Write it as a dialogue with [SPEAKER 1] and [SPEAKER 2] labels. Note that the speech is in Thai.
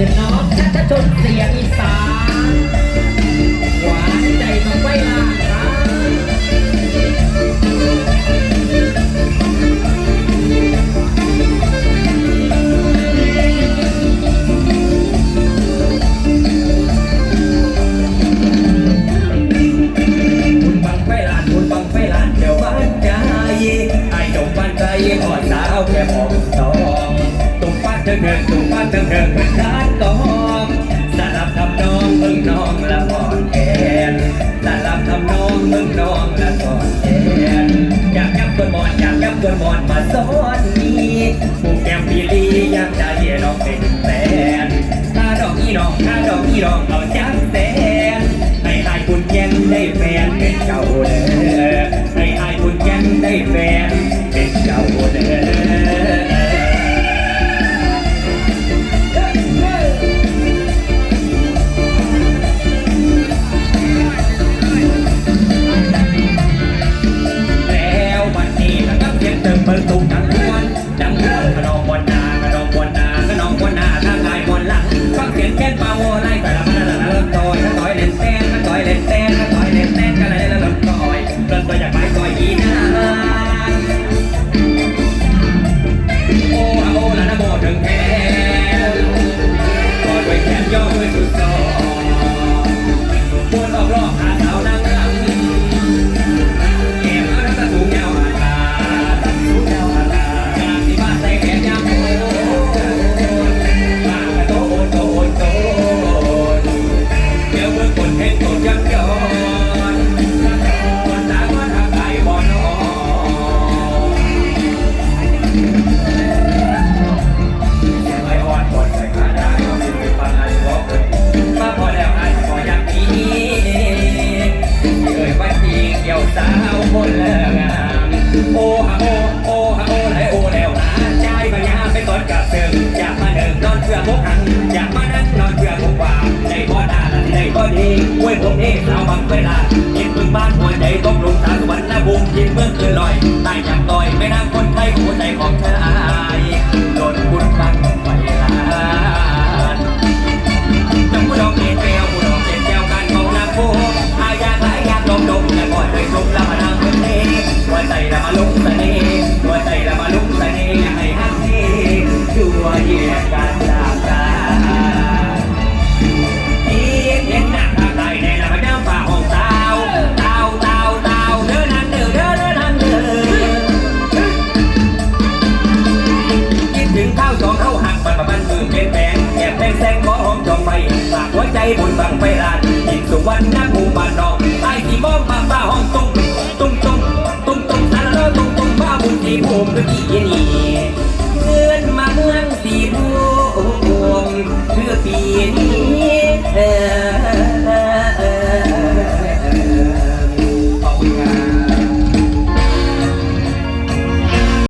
[SPEAKER 1] คือน้องชัชชนเสียงอีสานหวานใจของไว้ลาครับ
[SPEAKER 2] บุญบังไฟลานบุญบังไฟลานแถวบ้านใจไอ้ดงบ้านใจอ่อนสาวแค่มองสอง ถิงเถิงตุ่มมาถิงเถิงเป็นทาดกองสลับทำนองมึงนองละอ่อนแอนสลับทำนองมึงนองละอ่อนแอนอยากยับกวนบอนอยากยับกวนบอนมาซ้อนนี้ผู้แก้มปีลีอยากจะเหี้น้องเป็นแฟนถ้าดอกอีน้องถ้าดอกอีน้องเอาใจ muerto. วังเวลากินพึ่งบ้านหัวใจตกลงสารสวรรค์นาบุงกินเมื่อคืนลอยตายจากต่อยไม่นางคนไทยหัวใจของเธอ บุญบังไปลานยินสุวรรณภูมิบุานนอ